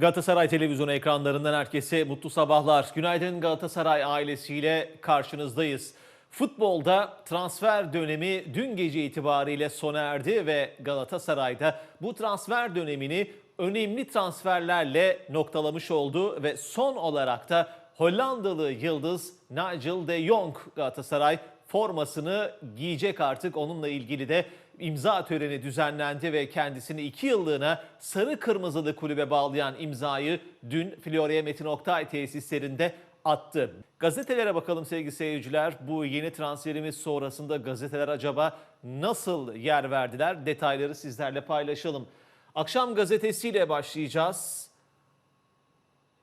Galatasaray televizyonu ekranlarından herkese mutlu sabahlar. Günaydın Galatasaray ailesiyle karşınızdayız. Futbolda transfer dönemi dün gece itibariyle sona erdi ve Galatasaray'da bu transfer dönemini önemli transferlerle noktalamış oldu ve son olarak da Hollandalı yıldız Nigel de Jong Galatasaray formasını giyecek artık. Onunla ilgili de imza töreni düzenlendi ve kendisini iki yıllığına sarı kırmızılı kulübe bağlayan imzayı dün Florya Metin Oktay tesislerinde attı. Gazetelere bakalım sevgili seyirciler. Bu yeni transferimiz sonrasında gazeteler acaba nasıl yer verdiler? Detayları sizlerle paylaşalım. Akşam gazetesiyle başlayacağız.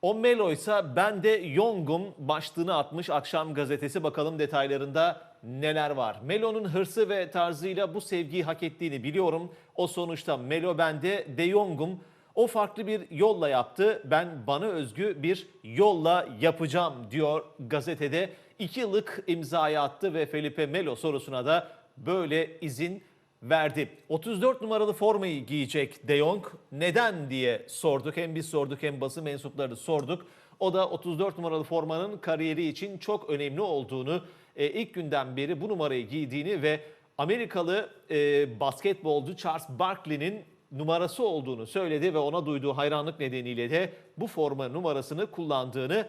O Melo ise ben de Yong'um başlığını atmış akşam gazetesi. Bakalım detaylarında neler var. Melo'nun hırsı ve tarzıyla bu sevgiyi hak ettiğini biliyorum. O sonuçta Melo ben de Jong'um. O farklı bir yolla yaptı. Ben bana özgü bir yolla yapacağım diyor gazetede. İki yıllık imzayı attı ve Felipe Melo sorusuna da böyle izin verdi. 34 numaralı formayı giyecek De Jong. Neden diye sorduk. Hem biz sorduk hem basın mensupları sorduk. O da 34 numaralı formanın kariyeri için çok önemli olduğunu, e, ilk günden beri bu numarayı giydiğini ve Amerikalı e, basketbolcu Charles Barkley'nin numarası olduğunu söyledi ve ona duyduğu hayranlık nedeniyle de bu forma numarasını kullandığını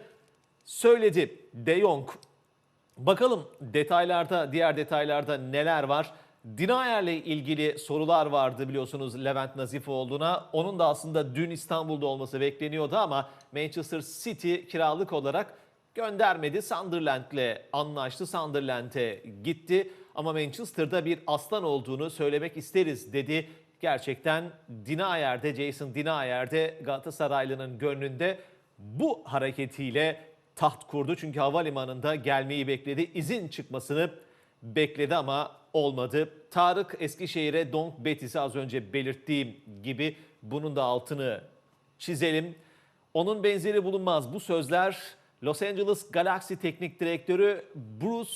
söyledi. De Jong Bakalım detaylarda, diğer detaylarda neler var? Dinayer'le ilgili sorular vardı biliyorsunuz Levent Nazifoğlu'na. Onun da aslında dün İstanbul'da olması bekleniyordu ama Manchester City kiralık olarak göndermedi. Sunderland'le anlaştı. Sunderland'e gitti. Ama Manchester'da bir aslan olduğunu söylemek isteriz dedi. Gerçekten Dinayer'de, Jason Dinayer'de Galatasaraylı'nın gönlünde bu hareketiyle taht kurdu. Çünkü havalimanında gelmeyi bekledi. İzin çıkmasını bekledi ama olmadı. Tarık Eskişehir'e Donk Betis'i az önce belirttiğim gibi bunun da altını çizelim. Onun benzeri bulunmaz. Bu sözler Los Angeles Galaxy Teknik Direktörü Bruce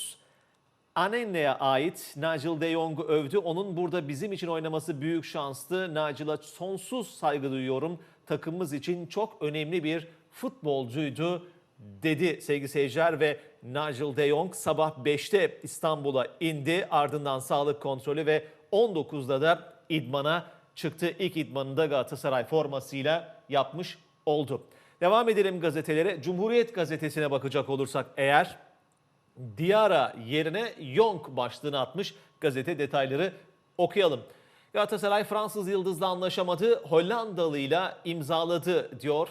Anenne'ye ait Nigel de Jong'u övdü. Onun burada bizim için oynaması büyük şanstı. Nigel'a sonsuz saygı duyuyorum. Takımımız için çok önemli bir futbolcuydu dedi sevgili seyirciler ve Nigel de Jong sabah 5'te İstanbul'a indi. Ardından sağlık kontrolü ve 19'da da idmana çıktı. İlk idmanında Galatasaray formasıyla yapmış oldu. Devam edelim gazetelere. Cumhuriyet gazetesine bakacak olursak eğer Diara yerine Yonk başlığını atmış. Gazete detayları okuyalım. Galatasaray Fransız yıldızla anlaşamadı. Hollandalıyla imzaladı diyor.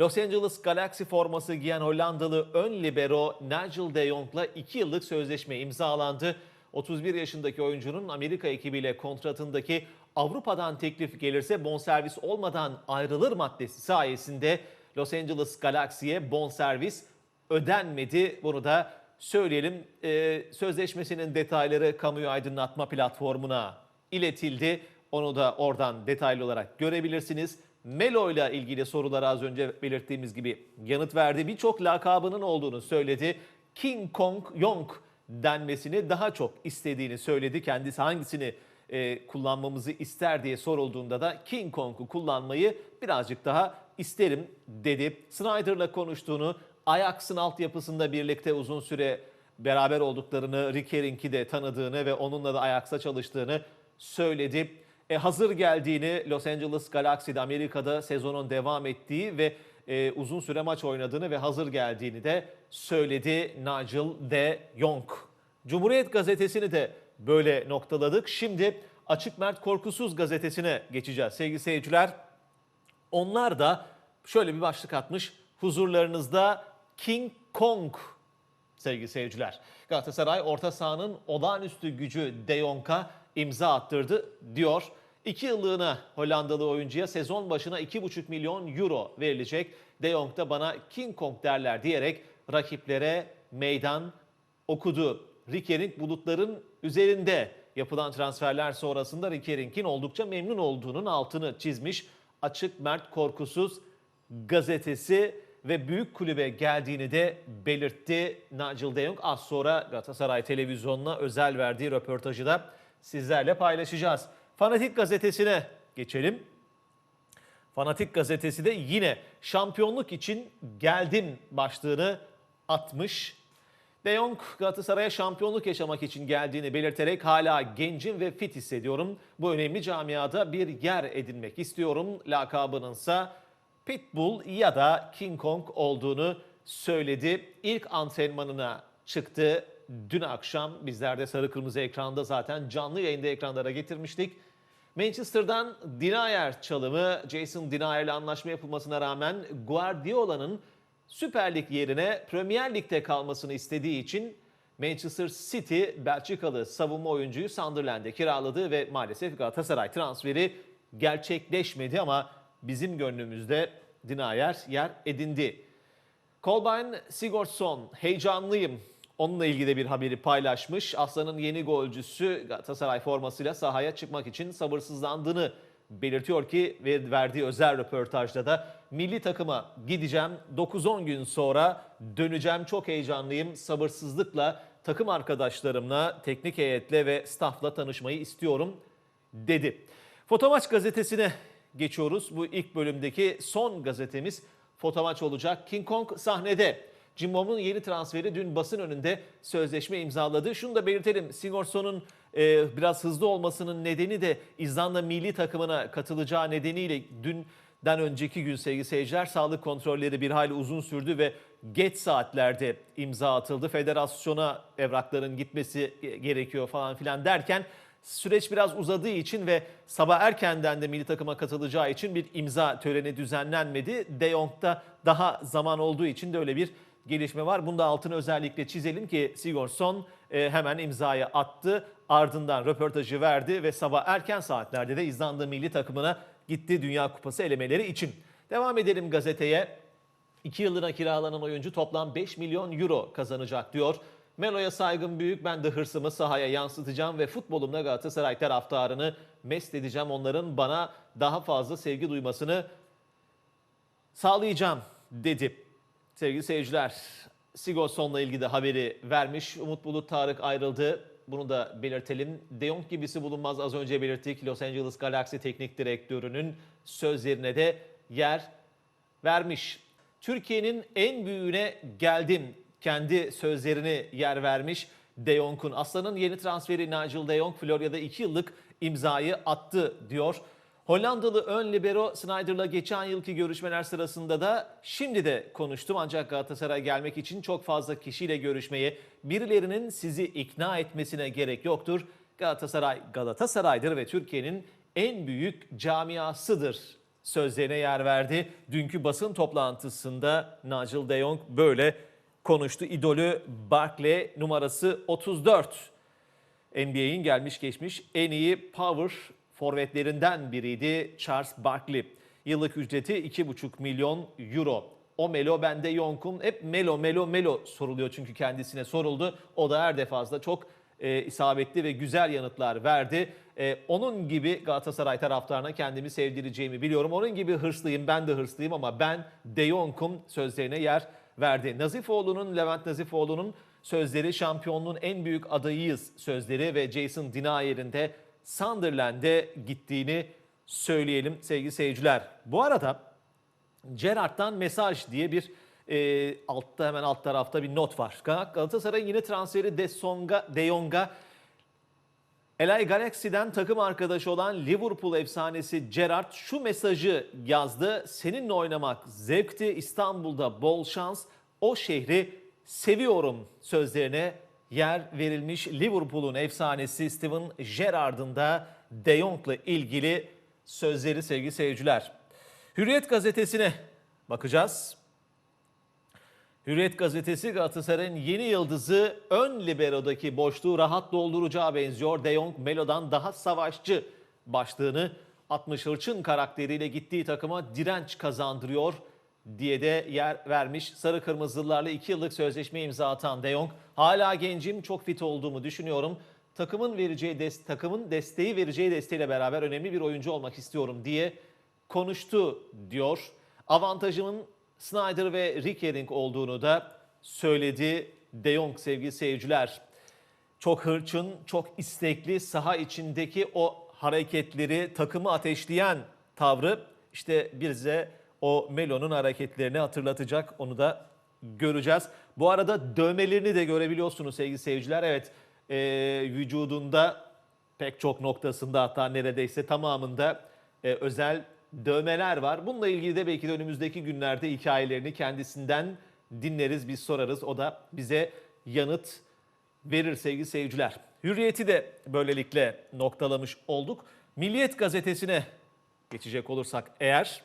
Los Angeles Galaxy forması giyen Hollandalı ön libero Nigel de Jong'la 2 yıllık sözleşme imzalandı. 31 yaşındaki oyuncunun Amerika ekibiyle kontratındaki Avrupa'dan teklif gelirse bonservis olmadan ayrılır maddesi sayesinde Los Angeles Galaxy'ye bonservis ödenmedi. Bunu da söyleyelim. Ee, sözleşmesinin detayları kamuyu aydınlatma platformuna iletildi. Onu da oradan detaylı olarak görebilirsiniz. Melo ile ilgili sorulara az önce belirttiğimiz gibi yanıt verdi. Birçok lakabının olduğunu söyledi. King Kong Yong denmesini daha çok istediğini söyledi. Kendisi hangisini e, kullanmamızı ister diye sorulduğunda da King Kong'u kullanmayı birazcık daha isterim dedi. Snyder'la konuştuğunu, Ajax'ın altyapısında birlikte uzun süre beraber olduklarını, Rickering'i de tanıdığını ve onunla da Ajax'a çalıştığını söyledi. E, hazır geldiğini Los Angeles Galaxy'de Amerika'da sezonun devam ettiği ve e, uzun süre maç oynadığını ve hazır geldiğini de söyledi Nigel de Jong. Cumhuriyet gazetesini de böyle noktaladık. Şimdi Açık Mert Korkusuz gazetesine geçeceğiz sevgili seyirciler. Onlar da şöyle bir başlık atmış. Huzurlarınızda King Kong sevgili seyirciler. Galatasaray orta sahanın olağanüstü gücü De Jong'a imza attırdı diyor. İki yıllığına Hollandalı oyuncuya sezon başına 2,5 milyon euro verilecek. De Jong da bana King Kong derler diyerek rakiplere meydan okudu. Rickering bulutların üzerinde yapılan transferler sonrasında Rickering'in oldukça memnun olduğunun altını çizmiş. Açık Mert Korkusuz gazetesi ve büyük kulübe geldiğini de belirtti Nigel de Jong. Az sonra Galatasaray televizyonuna özel verdiği röportajı da sizlerle paylaşacağız. Fanatik gazetesine geçelim. Fanatik gazetesi de yine şampiyonluk için geldim başlığını atmış. De Jong Galatasaray'a şampiyonluk yaşamak için geldiğini belirterek hala gencim ve fit hissediyorum. Bu önemli camiada bir yer edinmek istiyorum. Lakabınınsa Pitbull ya da King Kong olduğunu söyledi. İlk antrenmanına çıktı. Dün akşam bizler de sarı kırmızı ekranda zaten canlı yayında ekranlara getirmiştik. Manchester'dan Denier çalımı Jason Denier ile anlaşma yapılmasına rağmen Guardiola'nın Süper Lig yerine Premier Lig'de kalmasını istediği için Manchester City Belçikalı savunma oyuncuyu Sunderland'e kiraladı ve maalesef Galatasaray transferi gerçekleşmedi ama bizim gönlümüzde Denier yer edindi. Kolbein Sigurdsson heyecanlıyım. Onunla ilgili bir haberi paylaşmış. Aslan'ın yeni golcüsü Galatasaray formasıyla sahaya çıkmak için sabırsızlandığını belirtiyor ki ve verdiği özel röportajda da milli takıma gideceğim. 9-10 gün sonra döneceğim. Çok heyecanlıyım. Sabırsızlıkla takım arkadaşlarımla, teknik heyetle ve staffla tanışmayı istiyorum dedi. Fotomaç gazetesine geçiyoruz. Bu ilk bölümdeki son gazetemiz Fotomaç olacak. King Kong sahnede. Cimbom'un yeni transferi dün basın önünde sözleşme imzaladı. Şunu da belirtelim. Sigurdsson'un e, biraz hızlı olmasının nedeni de İzlanda milli takımına katılacağı nedeniyle dünden önceki gün sevgili seyirciler sağlık kontrolleri bir hayli uzun sürdü ve geç saatlerde imza atıldı. Federasyona evrakların gitmesi gerekiyor falan filan derken süreç biraz uzadığı için ve sabah erkenden de milli takıma katılacağı için bir imza töreni düzenlenmedi. De Jong'da daha zaman olduğu için de öyle bir gelişme var. Bunu da altını özellikle çizelim ki Sigurdsson e, hemen imzayı attı. Ardından röportajı verdi ve sabah erken saatlerde de İzlanda milli takımına gitti Dünya Kupası elemeleri için. Devam edelim gazeteye. 2 yıllığına kiralanan oyuncu toplam 5 milyon euro kazanacak diyor. Melo'ya saygım büyük. Ben de hırsımı sahaya yansıtacağım ve futbolumla Galatasaray taraftarını mest edeceğim. Onların bana daha fazla sevgi duymasını sağlayacağım dedi. Sevgili seyirciler, Sigurdsson'la ilgili de haberi vermiş. Umut Bulut Tarık ayrıldı. Bunu da belirtelim. De Jong gibisi bulunmaz az önce belirttik. Los Angeles Galaxy teknik direktörünün sözlerine de yer vermiş. Türkiye'nin en büyüğüne geldim kendi sözlerini yer vermiş De Jong'un. Aslan'ın yeni transferi Nigel De Jong Florya'da 2 yıllık imzayı attı diyor. Hollandalı ön libero Snyder'la geçen yılki görüşmeler sırasında da şimdi de konuştum ancak Galatasaray gelmek için çok fazla kişiyle görüşmeye, birilerinin sizi ikna etmesine gerek yoktur. Galatasaray Galatasaray'dır ve Türkiye'nin en büyük camiasıdır sözlerine yer verdi. Dünkü basın toplantısında Nigel De Jong böyle konuştu. İdolü Barkley numarası 34. NBA'in gelmiş geçmiş en iyi power forvetlerinden biriydi Charles Barkley. Yıllık ücreti 2,5 milyon euro. O Melo ben de Yonk'um. Hep Melo Melo Melo soruluyor çünkü kendisine soruldu. O da her defasında çok e, isabetli ve güzel yanıtlar verdi. E, onun gibi Galatasaray taraftarına kendimi sevdireceğimi biliyorum. Onun gibi hırslıyım ben de hırslıyım ama ben De Jong'um sözlerine yer verdi. Nazifoğlu'nun, Levent Nazifoğlu'nun sözleri şampiyonluğun en büyük adayıyız sözleri ve Jason Denier'in de Sunderland'e gittiğini söyleyelim sevgili seyirciler. Bu arada Gerrard'dan mesaj diye bir e, altta hemen alt tarafta bir not var. Galatasaray'ın yine transferi De, Songa, De Jong'a LA Galaxy'den takım arkadaşı olan Liverpool efsanesi Gerrard şu mesajı yazdı. Seninle oynamak zevkti. İstanbul'da bol şans. O şehri seviyorum sözlerine yer verilmiş. Liverpool'un efsanesi Steven Gerrard'ın da De Jong'la ilgili sözleri sevgili seyirciler. Hürriyet gazetesine bakacağız. Hürriyet gazetesi Galatasaray'ın yeni yıldızı ön liberodaki boşluğu rahat dolduracağı benziyor. De Jong Melo'dan daha savaşçı başlığını 60 hırçın karakteriyle gittiği takıma direnç kazandırıyor diye de yer vermiş. Sarı Kırmızılılarla 2 yıllık sözleşme imza atan De Jong hala gencim çok fit olduğumu düşünüyorum. Takımın vereceği des takımın desteği vereceği desteğiyle beraber önemli bir oyuncu olmak istiyorum diye konuştu diyor. Avantajımın Snyder ve Rickering olduğunu da söyledi De Jong sevgili seyirciler. Çok hırçın, çok istekli, saha içindeki o hareketleri, takımı ateşleyen tavrı işte bize o Melo'nun hareketlerini hatırlatacak. Onu da göreceğiz. Bu arada dövmelerini de görebiliyorsunuz sevgili seyirciler. Evet e, vücudunda pek çok noktasında hatta neredeyse tamamında e, özel dövmeler var. Bununla ilgili de belki de önümüzdeki günlerde hikayelerini kendisinden dinleriz, biz sorarız. O da bize yanıt verir sevgili seyirciler. Hürriyeti de böylelikle noktalamış olduk. Milliyet gazetesine geçecek olursak eğer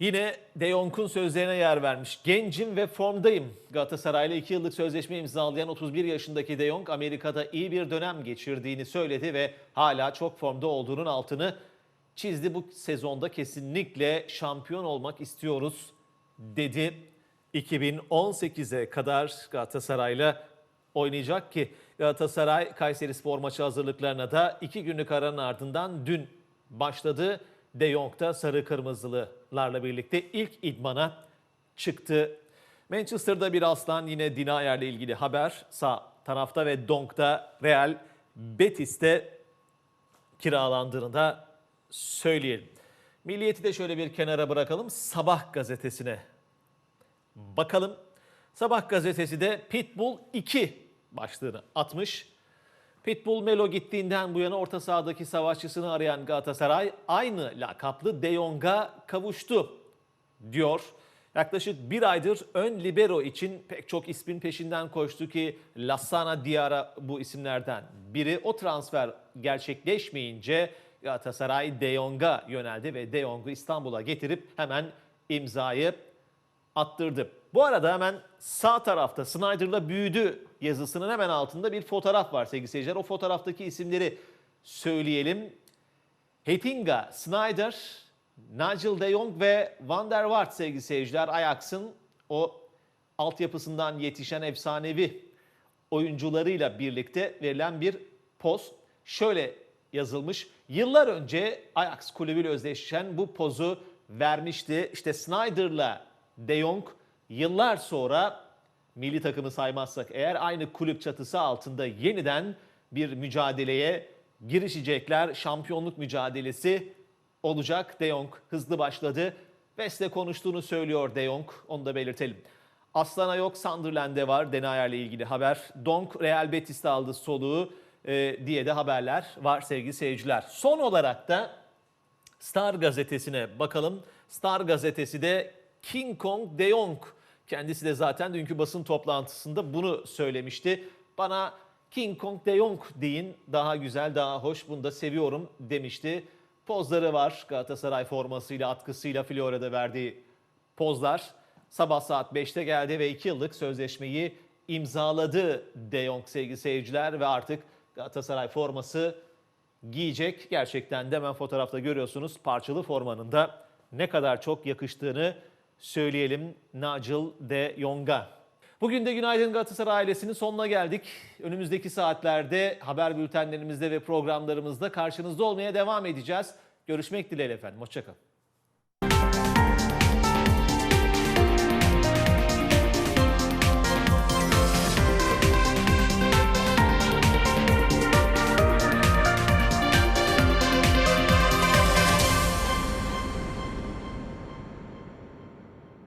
Yine De Jong'un sözlerine yer vermiş. Gencim ve formdayım. Galatasaray'la 2 yıllık sözleşme imzalayan 31 yaşındaki De Jong Amerika'da iyi bir dönem geçirdiğini söyledi ve hala çok formda olduğunun altını çizdi. Bu sezonda kesinlikle şampiyon olmak istiyoruz dedi. 2018'e kadar Galatasaray'la oynayacak ki Galatasaray Kayseri Spor maçı hazırlıklarına da iki günlük aranın ardından dün başladı. De Jong da sarı kırmızılılarla birlikte ilk idmana çıktı. Manchester'da bir aslan yine Dinayer'le ilgili haber sağ tarafta ve Donk'ta Real Betis'te kiralandığını da söyleyelim. Milliyeti de şöyle bir kenara bırakalım. Sabah gazetesine bakalım. Sabah gazetesi de Pitbull 2 başlığını atmış. Pitbull Melo gittiğinden bu yana orta sahadaki savaşçısını arayan Galatasaray aynı lakaplı De Jong'a kavuştu diyor. Yaklaşık bir aydır ön libero için pek çok ismin peşinden koştu ki Lassana Diarra bu isimlerden biri. O transfer gerçekleşmeyince Galatasaray De Jong'a yöneldi ve De Jong'u İstanbul'a getirip hemen imzayı attırdı. Bu arada hemen sağ tarafta Snyder'la büyüdü yazısının hemen altında bir fotoğraf var sevgili seyirciler. O fotoğraftaki isimleri söyleyelim. Hetinga, Snyder, Nigel de Jong ve Van der Waart sevgili seyirciler. Ajax'ın o altyapısından yetişen efsanevi oyuncularıyla birlikte verilen bir poz. Şöyle yazılmış. Yıllar önce Ajax kulübüyle özdeşleşen bu pozu vermişti. İşte Snyder'la De Jong yıllar sonra milli takımı saymazsak eğer aynı kulüp çatısı altında yeniden bir mücadeleye girişecekler. Şampiyonluk mücadelesi olacak. De Jong hızlı başladı. West'le konuştuğunu söylüyor De Jong. Onu da belirtelim. Aslan'a yok Sunderland'de var Denayer'le ilgili haber. Donk Real Betis'te aldı soluğu e, diye de haberler var sevgili seyirciler. Son olarak da Star gazetesine bakalım. Star gazetesi de King Kong De Jong. Kendisi de zaten dünkü basın toplantısında bunu söylemişti. Bana King Kong De Jong deyin daha güzel daha hoş bunu da seviyorum demişti. Pozları var Galatasaray formasıyla atkısıyla Florya'da verdiği pozlar. Sabah saat 5'te geldi ve 2 yıllık sözleşmeyi imzaladı De Jong sevgili seyirciler ve artık Galatasaray forması giyecek. Gerçekten de hemen fotoğrafta görüyorsunuz parçalı formanın da ne kadar çok yakıştığını söyleyelim Nigel de Jong'a. Bugün de Günaydın Galatasaray ailesinin sonuna geldik. Önümüzdeki saatlerde haber bültenlerimizde ve programlarımızda karşınızda olmaya devam edeceğiz. Görüşmek dileğiyle efendim. Hoşçakalın.